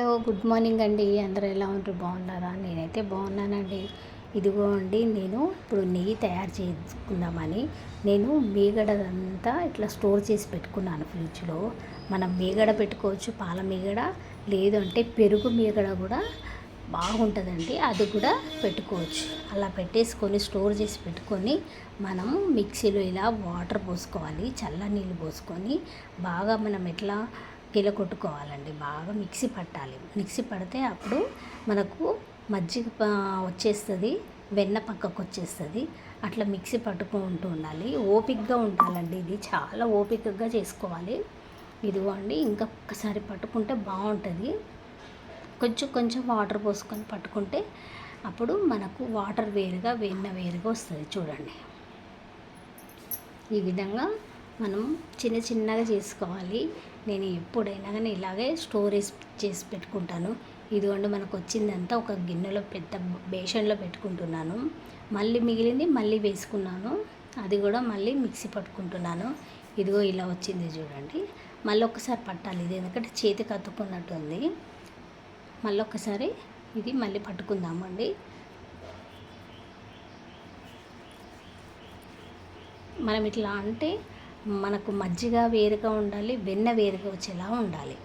Hello good morning అండి. అందరూ ఎలా ఉంటారు బాగున్నారా? నేనైతే బాగున్నానండి. ఇదిగో అండి నేను ఇప్పుడు నెయ్యి తయారు చేసుకుందామని నేను మీగడదంతా ఇట్లా స్టోర్ చేసి పెట్టుకున్నాను ఫ్రిడ్జ్లో. మనం మీగడ పెట్టుకోవచ్చు పాల మీగడ. లేదంటే పెరుగు మీగడ కూడా బాగుంటుందండి. అది కూడా పెట్టుకోవచ్చు. అలా పెట్టేసుకొని స్టోర్ చేసి పెట్టుకొని మనం మిక్సీలో ఇలా వాటర్ పోసుకోవాలి చల్ల నీళ్ళు పోసుకొని. బాగా మనం ఎట్లా కిల కొట్టుకోవాలండి. బాగా మిక్సీ పట్టాలి. మిక్సీ పడితే అప్పుడు మనకు మజ్జిగ వచ్చేస్తుంది. వెన్న పక్కకు వచ్చేస్తుంది అట్లా మిక్సీ పట్టుకుంటూ ఉండాలి. ఓపిక్గా ఉండాలండి ఇది. చాలా ఓపికగా చేసుకోవాలి. ఇదిగోండి ఇంకా ఒక్కసారి పట్టుకుంటే బాగుంటుంది. కొంచెం కొంచెం వాటర్ పోసుకొని పట్టుకుంటే అప్పుడు మనకు వాటర్ వేరుగా వెన్న వేరుగా వస్తుంది. చూడండి. ఈ విధంగా మనం చిన్న చిన్నగా చేసుకోవాలి. నేను ఎప్పుడైనా కానీ ఇలాగే స్టోరేజ్ చేసి పెట్టుకుంటాను. ఇదిగోండి మనకు వచ్చిందంతా ఒక గిన్నెలో పెద్ద బేషన్లో పెట్టుకుంటున్నాను. మళ్ళీ మిగిలింది మళ్ళీ వేసుకున్నాను. అది కూడా మళ్ళీ మిక్సీ పట్టుకుంటున్నాను. ఇదిగో ఇలా వచ్చింది చూడండి. మళ్ళీ ఒక్కసారి పట్టాలి. ఇది ఎందుకంటే చేతికి అతుక్కున్నట్టు ఉంది. మళ్ళీ ఒకసారి ఇది మళ్ళీ పట్టుకుందామండి. మనం ఇట్లా అంటే మనకు మజ్జిగ వేరుగా ఉండాలి వెన్న వేరుగా వచ్చేలా ఉండాలి.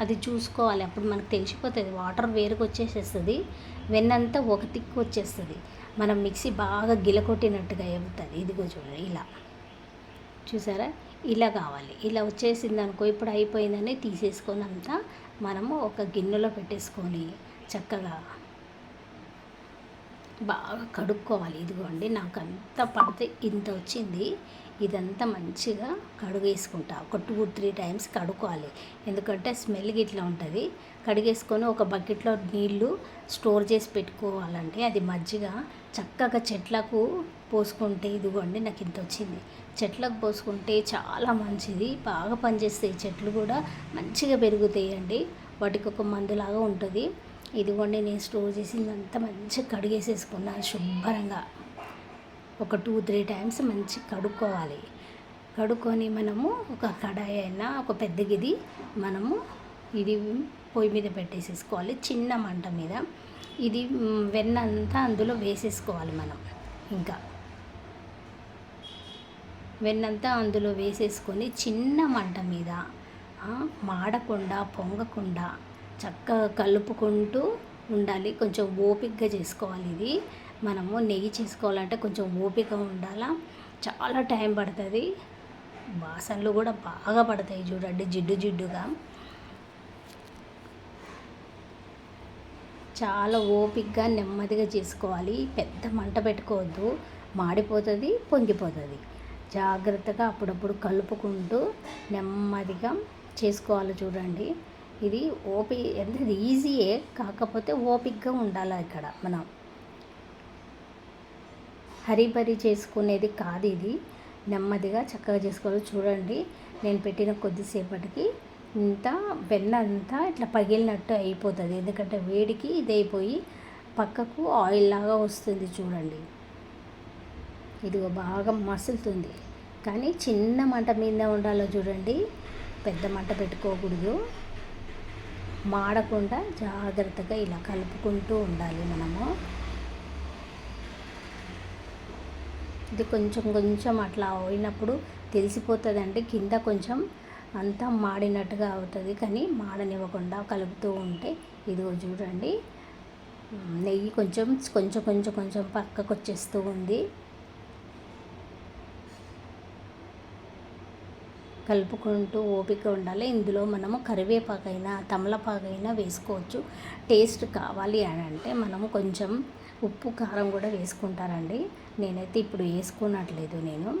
అది చూసుకోవాలి. అప్పుడు మనకు తెలిసిపోతుంది. వాటర్ వేరుగా వచ్చేసేస్తుంది. వెన్నంతా ఒక తిక్కు వచ్చేస్తుంది. మనం మిక్సీ బాగా గిలకొట్టినట్టుగా అవుతుంది ఇదిగో చూడండి ఇలా. చూసారా? ఇలా కావాలి. ఇలా వచ్చేసింది అనుకో ఇప్పుడు అయిపోయిందని తీసేసుకొని అంతా మనము ఒక గిన్నెలో పెట్టేసుకొని చక్కగా బాగా కడుక్కోవాలి. ఇదిగోండి నాకు అంత పడితే ఇంత వచ్చింది. ఇదంతా మంచిగా కడుగేసుకుంటా. ఒక టూ త్రీ టైమ్స్ కడుక్కోవాలి. ఎందుకంటే స్మెల్ ఇట్లా ఉంటుంది. కడిగేసుకొని ఒక బకెట్లో నీళ్ళు స్టోర్ చేసి పెట్టుకోవాలంటే అది మజ్జిగ చక్కగా చెట్లకు పోసుకుంటే ఇదిగోండి నాకు ఇంత వచ్చింది. చెట్లకు పోసుకుంటే చాలా మంచిది. బాగా పనిచేస్తాయి. చెట్లు కూడా మంచిగా పెరుగుతాయండి. వాటికి ఒక మందులాగా ఉంటుంది. ఇదిగోండి నేను స్టోర్ చేసిందంతా మంచిగా కడిగేసేసుకున్నాను శుభ్రంగా. ఒక టూ త్రీ టైమ్స్ మంచి కడుక్కోవాలి. కడుక్కొని మనము ఒక కడాయి అయినా ఒక పెద్ద గిది మనము ఇది పొయ్యి మీద పెట్టేసేసుకోవాలి చిన్న మంట మీద. ఇది వెన్న అంతా అందులో వేసేసుకోవాలి మనం ఇంకా. వెన్నంతా అందులో వేసేసుకొని చిన్న మంట మీద మాడకుండా పొంగకుండా చక్కగా కలుపుకుంటూ ఉండాలి. కొంచెం ఓపికగా చేసుకోవాలి ఇది. మనము నెయ్యి చేసుకోవాలంటే కొంచెం ఓపిక ఉండాలా? చాలా టైం పడుతుంది. బాసనలు కూడా బాగా పడతాయి చూడండి జిడ్డు జిడ్డుగా. చాలా ఓపికగా నెమ్మదిగా చేసుకోవాలి. పెద్ద మంట పెట్టుకోవద్దు. మాడిపోతుంది పొంగిపోతుంది. జాగ్రత్తగా అప్పుడప్పుడు కలుపుకుంటూ నెమ్మదిగా చేసుకోవాలి చూడండి. ఇది ఓపి ఎంత ఈజీయే కాకపోతే ఓపిక్గా ఉండాలి ఇక్కడ మనం? హరిబరి చేసుకునేది కాదు ఇది. నెమ్మదిగా చక్కగా చేసుకోవాలి. చూడండి నేను పెట్టిన కొద్దిసేపటికి ఇంత వెన్న అంతా ఇట్లా పగిలినట్టు అయిపోతుంది. ఎందుకంటే వేడికి ఇది అయిపోయి పక్కకు ఆయిల్ లాగా వస్తుంది చూడండి. ఇదిగో బాగా మసులుతుంది. కానీ చిన్న మంట మీద ఉండాలో చూడండి పెద్ద మంట పెట్టుకోకూడదు. మాడకుండా జాగ్రత్తగా ఇలా కలుపుకుంటూ ఉండాలి మనము. ఇది కొంచెం కొంచెం అట్లా అయినప్పుడు తెలిసిపోతుందండి. కింద కొంచెం అంతా మాడినట్టుగా అవుతుంది. కానీ మాడనివ్వకుండా కలుపుతూ ఉంటే ఇదిగో చూడండి. నెయ్యి కొంచెం కొంచెం కొంచెం కొంచెం పక్కకు వచ్చేస్తూ ఉంది. కలుపుకుంటూ ఓపిక ఉండాలి. ఇందులో మనము కరివేపాకైనా తమలపాకైనా వేసుకోవచ్చు. టేస్ట్ కావాలి అని అంటే మనము కొంచెం ఉప్పు కారం కూడా వేసుకుంటారండి. నేనైతే ఇప్పుడు వేసుకున్నట్లేదు నేను.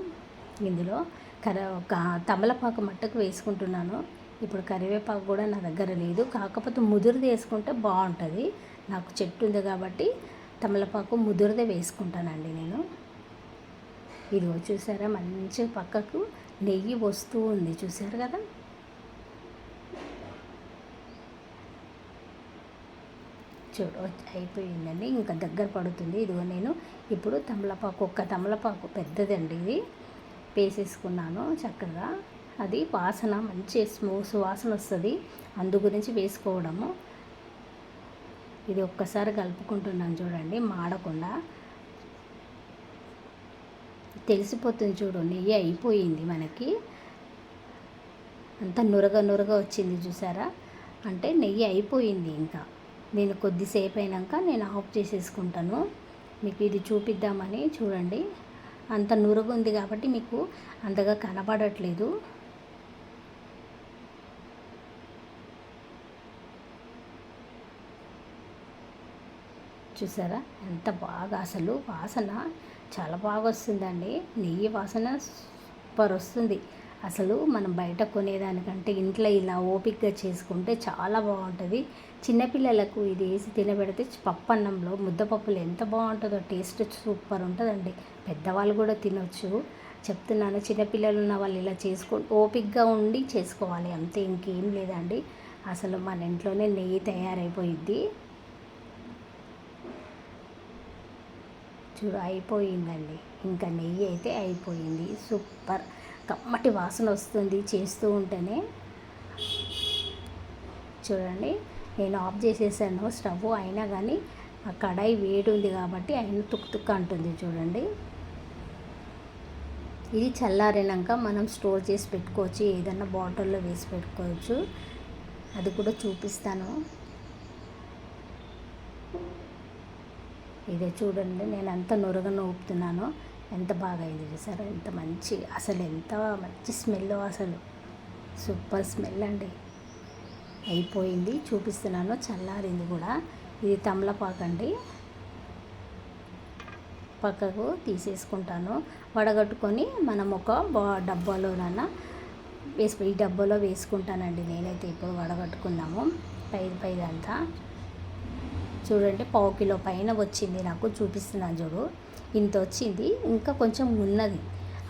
ఇందులో కర తమలపాకు మట్టుకు వేసుకుంటున్నాను. ఇప్పుడు కరివేపాకు కూడా నా దగ్గర లేదు. కాకపోతే ముదురుది వేసుకుంటే బాగుంటుంది. నాకు చెట్టు ఉంది కాబట్టి తమలపాకు ముదురుదే వేసుకుంటానండి నేను. ఇదిగో చూసారా? మంచి పక్కకు నెయ్యి వస్తూ ఉంది. చూసారు కదా? చూడు అయిపోయిందండి. ఇంకా దగ్గర పడుతుంది. ఇదిగో నేను ఇప్పుడు తమలపాకు ఒక్క తమలపాకు పెద్దదండి ఇది. వేసేసుకున్నాను చక్కగా. అది వాసన మంచి స్మూ సువాసన వస్తుంది. అందు గురించి వేసుకోవడము. ఇది ఒక్కసారి కలుపుకుంటున్నాను చూడండి. మాడకుండా. తెలిసిపోతుంది చూడు నెయ్యి అయిపోయింది మనకి. అంత నురగ నురగ వచ్చింది చూసారా? అంటే నెయ్యి అయిపోయింది ఇంకా. నేను కొద్దిసేపు అయినాక నేను ఆఫ్ చేసేసుకుంటాను. మీకు ఇది చూపిద్దామని చూడండి. అంత నురుగు ఉంది కాబట్టి మీకు అంతగా కనబడట్లేదు. చూసారా? ఎంత బాగా అసలు వాసన చాలా బాగా వస్తుందండి. నెయ్యి వాసన సూపర్ వస్తుంది. అసలు మనం బయట కొనేదానికంటే ఇంట్లో ఇలా ఓపిక్గా చేసుకుంటే చాలా బాగుంటుంది. చిన్నపిల్లలకు ఇది వేసి తినబెడితే పప్పు అన్నంలో ముద్దపప్పులు ఎంత బాగుంటుందో టేస్ట్ సూపర్ ఉంటుందండి. పెద్దవాళ్ళు కూడా తినొచ్చు. చెప్తున్నాను చిన్నపిల్లలు ఉన్న వాళ్ళు ఇలా చేసుకో ఓపిక్గా ఉండి చేసుకోవాలి. అంతే ఇంకేం లేదండి. అసలు మన ఇంట్లోనే నెయ్యి తయారైపోయిద్ది. చూడు అయిపోయిందండి. ఇంకా నెయ్యి అయితే అయిపోయింది. సూపర్. కమ్మటి వాసన వస్తుంది చేస్తూ ఉంటేనే. చూడండి నేను ఆఫ్ చేసేసాను. స్టవ్ అయినా కానీ ఆ కడాయి వేడి ఉంది కాబట్టి ఆయన తుక్ తుక్ అంటుంది చూడండి. ఇది చల్లారినాక మనం స్టోర్ చేసి పెట్టుకోవచ్చు. ఏదన్నా బాటిల్లో వేసి పెట్టుకోవచ్చు. అది కూడా చూపిస్తాను. ఇదే చూడండి నేను ఎంత నురగ నూపుతున్నానో ఎంత బాగా అయింది చూసారా? ఎంత మంచి అసలు ఎంత మంచి స్మెల్ అసలు. సూపర్ స్మెల్ అండి. అయిపోయింది చూపిస్తున్నాను చల్లారింది కూడా. ఇది తమలపాకు అండి. పక్కకు తీసేసుకుంటాను. వడగట్టుకొని మనం ఒక డబ్బాలోనన్నా వేసి ఈ డబ్బాలో వేసుకుంటానండి నేనైతే ఇప్పుడు వడగట్టుకున్నాము. పై పైదంతా. చూడండి పావు కిలో పైన వచ్చింది. నాకు చూపిస్తున్నాను చూడు. ఇంత వచ్చింది. ఇంకా కొంచెం ఉన్నది.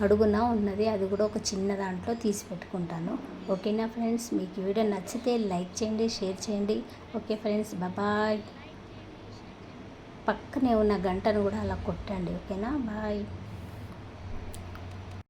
అడుగున ఉన్నది. అది కూడా ఒక చిన్న దాంట్లో తీసి పెట్టుకుంటాను. ఓకేనా ఫ్రెండ్స్? మీకు వీడియో నచ్చితే లైక్ చేయండి షేర్ చేయండి. Okay friends? బాయ్. పక్కనే ఉన్న గంటను కూడా అలా కొట్టండి. ఓకేనా? బాయ్.